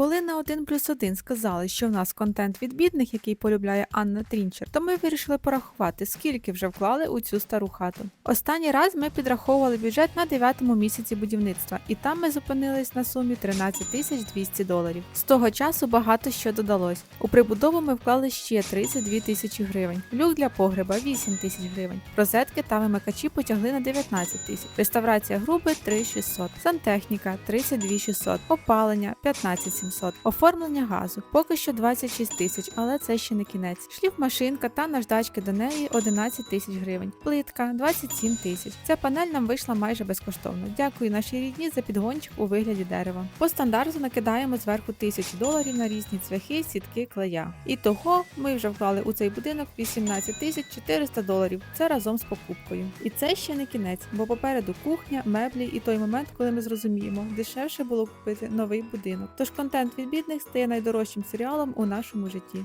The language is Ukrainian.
Коли на 1 плюс 1 сказали, що в нас контент від бідних, який полюбляє Анна Трінчер, то ми вирішили порахувати, скільки вже вклали у цю стару хату. Останній раз ми підраховували бюджет на 9-му місяці будівництва, і там ми зупинились на сумі 13 тисяч 200 доларів. З того часу багато що додалось. У прибудову ми вклали ще 32 тисячі гривень, люк для погреба 8 тисяч гривень, розетки та вимикачі потягли на 19 тисяч, реставрація груби 3600, сантехніка 32 600, опалення 15 700, оформлення газу поки що 26 тисяч, але це ще не кінець. Шліфмашинка та наждачки до неї 11 тисяч гривень, плитка 27 тисяч. Ця панель нам вийшла майже безкоштовно. Дякую нашій рідні за підгончик у вигляді дерева. По стандарту накидаємо зверху тисячу доларів на різні цвяхи, сітки, клея. І того ми вже вклали у цей будинок 18 тисяч 400 доларів. Це разом з покупкою. І це ще не кінець, бо попереду кухня, меблі і той момент, коли ми зрозуміємо, дешевше було купити новий будинок. Тож контент від бідних стає найдорожчим серіалом у нашому житті.